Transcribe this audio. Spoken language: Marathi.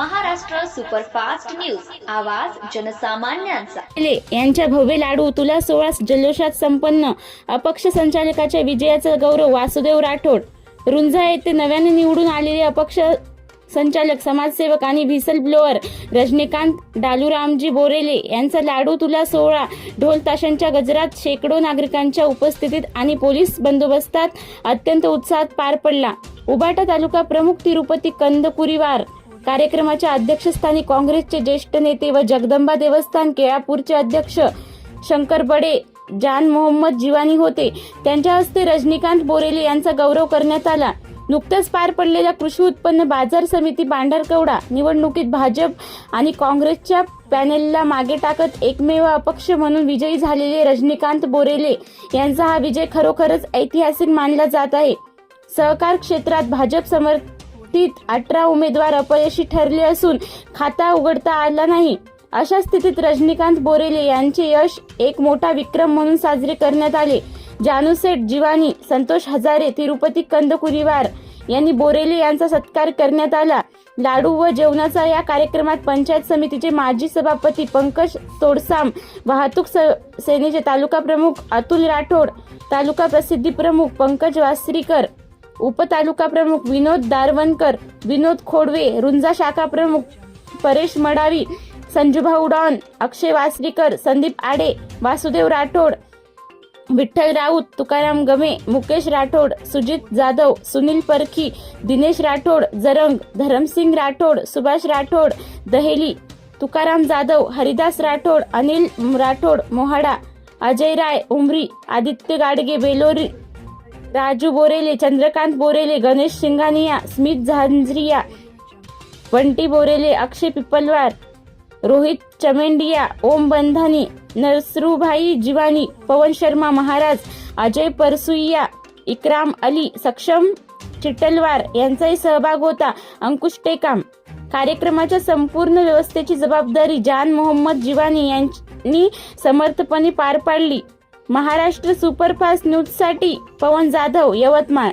Superfast news. आवाज जनसामान्यांचा. यांच्या भव्य लाडू तुला सोळा जल्लोषात संपन्न. अपक्ष संचालकाच्या विजयाचा गौरव वासुदेव राठोड. रुंझा येथे नव्याने निवडून आलेले अपक्ष संचालक समाजसेवक आणि व्हिसल ब्लोअर रजनीकांत डालूरामजी बोरेले यांचा लाडू तुला सोहळा ढोल ताशांच्या गजरात शेकडो नागरिकांच्या उपस्थितीत आणि पोलीस बंदोबस्तात अत्यंत उत्साहात पार पडला. उबाटा तालुका प्रमुख तिरुपती कंदकुरीवार कार्यक्रमाच्या अध्यक्षस्थानी काँग्रेसचे ज्येष्ठ नेते व जगदंबा देवस्थान केळापूरचे अध्यक्ष शंकर बडे जान मोहम्मद जिवानी होते. त्यांच्या हस्ते रजनीकांत बोरेले यांचा गौरव करण्यात आला. नुकत्याच पार पडलेल्या कृषी उत्पन्न बाजार समिती बांढरकवडा निवडणुकीत भाजप आणि काँग्रेसच्या पॅनेलला मागे टाकत एकमेव अपक्ष म्हणून विजयी झालेले रजनीकांत बोरेले यांचा हा विजय खरोखरच ऐतिहासिक मानला जात आहे. सहकार क्षेत्रात भाजप समर्थ बाबतीत अठरा उमेदवार अपयशी ठरले असून खाता उघडता आला नाही. अशा स्थितीत रजनीकांत बोरेले यांचे यश एक मोठा विक्रम म्हणून साजरे करण्यात आले. जानुसेठ जिवानी संतोष हजारे तिरुपती कंदकुरीवार यांनी बोरेले यांचा सत्कार करण्यात आला. लाडू व जेवणाचा या कार्यक्रमात पंचायत समितीचे माजी सभापती पंकज तोडसाम वाहतूक स- सेनेचे तालुका प्रमुख अतुल राठोड तालुका प्रसिद्धी प्रमुख पंकज वासरीकर उपतालुका प्रमुख विनोद दारवणकर विनोद खोडवे रुंजा शाखा प्रमुख परेश मडावी संजूभाऊ डॉन अक्षय वासरीकर संदीप आडे वासुदेव राठोड विठ्ठल राऊत तुकाराम गमे मुकेश राठोड सुजित जाधव सुनील परखी दिनेश राठोड जरंग धरमसिंग राठोड सुभाष राठोड दहेली तुकाराम जाधव हरिदास राठोड अनिल राठोड मोहाडा अजय राय उमरी आदित्य गाडगे बेलोरी राजू बोरेले चंद्रकांत बोरेले गणेश शिंगानिया स्मित झांझरिया बंटी बोरेले अक्षय पिपलवार रोहित चमेंडिया ओम बंधानी नरसरूभाई जिवानी पवन शर्मा महाराज अजय परसुईया इक्राम अली सक्षम चिट्टलवार यांचाही सहभाग होता. अंकुश टेकाम कार्यक्रमाच्या संपूर्ण व्यवस्थेची जबाबदारी जान मोहम्मद जिवानी यांनी समर्थपणे पार पाडली. महाराष्ट्र सुपरफास्ट न्यूजसाठी पवन जाधव यवतमाळ